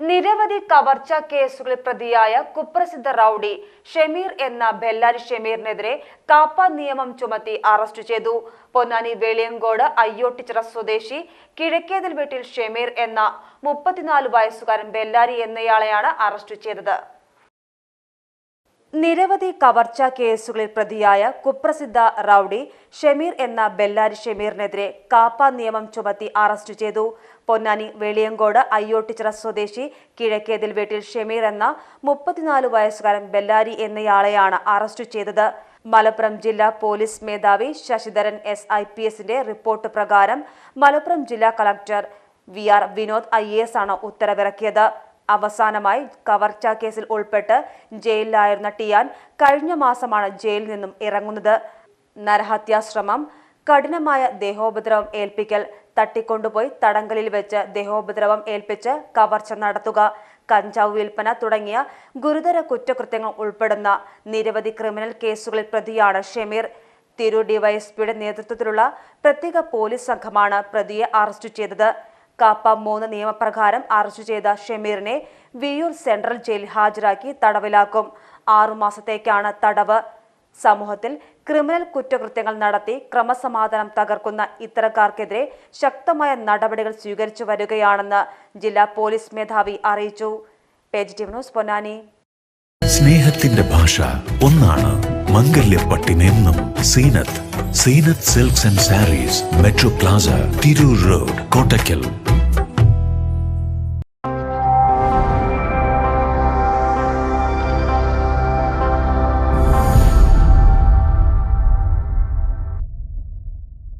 നിരവധി കവർച്ച കേസുകളിൽ പ്രതിയായ കുപ്രസിദ്ധ റൌഡി ഷമീർ എന്ന ബെല്ലാരി ഷമീറിനെതിരെ കാപ്പ നിയമം ചുമത്തി അറസ്റ്റ് ചെയ്തു. പൊന്നാനി വെളിയങ്കോട് അയ്യോട്ടിച്ചിറ സ്വദേശി കിഴക്കേതിൽ വീട്ടിൽ ഷമീർ എന്ന മുപ്പത്തിനാല് വയസ്സുകാരൻ ബെല്ലാരി എന്നയാളെയാണ് അറസ്റ്റ് ചെയ്തത്. നിരവധി കവർച്ച കേസുകളിൽ പ്രതിയായ കുപ്രസിദ്ധ റൌഡി ഷമീർ എന്ന ബെല്ലാരി ഷമീറിനെതിരെ കാപ്പ നിയമം ചുമത്തി അറസ്റ്റ് ചെയ്തു. പൊന്നാനി വെളിയങ്കോട് അയ്യോട്ടിച്ചിറ സ്വദേശി കിഴക്കേതിൽ വീട്ടിൽ ഷമീർ എന്ന മുപ്പത്തിനാല് വയസ്സുകാരൻ ബെല്ലാരി എന്നയാളെയാണ് അറസ്റ്റ് ചെയ്തത്. മലപ്പുറം ജില്ലാ പോലീസ് മേധാവി ശശിധരൻ എസ് ഐ പി എസിന്റെ റിപ്പോർട്ട് പ്രകാരം മലപ്പുറം ജില്ലാ collector V R Vinod I A S ആണ് ഉത്തരവിറക്കിയത്. അവസാനമായി കവർച്ച കേസിൽ ഉൾപ്പെട്ട് ജയിലിലായിരുന്ന ടിയാൻ കഴിഞ്ഞ മാസമാണ് ജയിലിൽ നിന്നും ഇറങ്ങുന്നത്. നരഹത്യാശ്രമം കഠിനമായ ദേഹോപദ്രവം ഏൽപ്പിക്കൽ തട്ടിക്കൊണ്ടുപോയി തടങ്കലിൽ വെച്ച് ദേഹോപദ്രവം ഏൽപ്പിച്ച് കവർച്ച നടത്തുക കഞ്ചാവ് വിൽപ്പന തുടങ്ങിയ ഗുരുതര കുറ്റകൃത്യങ്ങൾ ഉൾപ്പെടുന്ന നിരവധി ക്രിമിനൽ കേസുകളിൽ പ്രതിയാണ് ഷമീർ. തിരു ഡിവൈഎസ്പിയുടെ നേതൃത്വത്തിലുള്ള പ്രത്യേക പോലീസ് സംഘമാണ് പ്രതിയെ അറസ്റ്റ് ചെയ്തത്. കാപ്പ മൂന്ന് നിയമപ്രകാരം അറസ്റ്റ് ചെയ്ത ഷമീറിനെ വിയൂർ സെൻട്രൽ ജയിലിൽ ഹാജരാക്കി തടവിലാക്കും. ആറുമാസത്തേക്കാണ് തടവ്. സമൂഹത്തിൽ ക്രിമിനൽ കുറ്റകൃത്യങ്ങൾ നടത്തി ക്രമസമാധാനം തകർക്കുന്ന ഇത്തരക്കാർക്കെതിരെ ശക്തമായ നടപടികൾ സ്വീകരിച്ചു വരികയാണെന്ന് ജില്ലാ പോലീസ് മേധാവി അറിയിച്ചു. ന്യൂസ് പൊന്നാനി. സ്നേഹത്തിന്റെ ഭാഷ ഒന്നാണ്. മംഗല്യപ്പട്ടിനെന്നും silks and saris metro plaza Tirur road Kottakkal.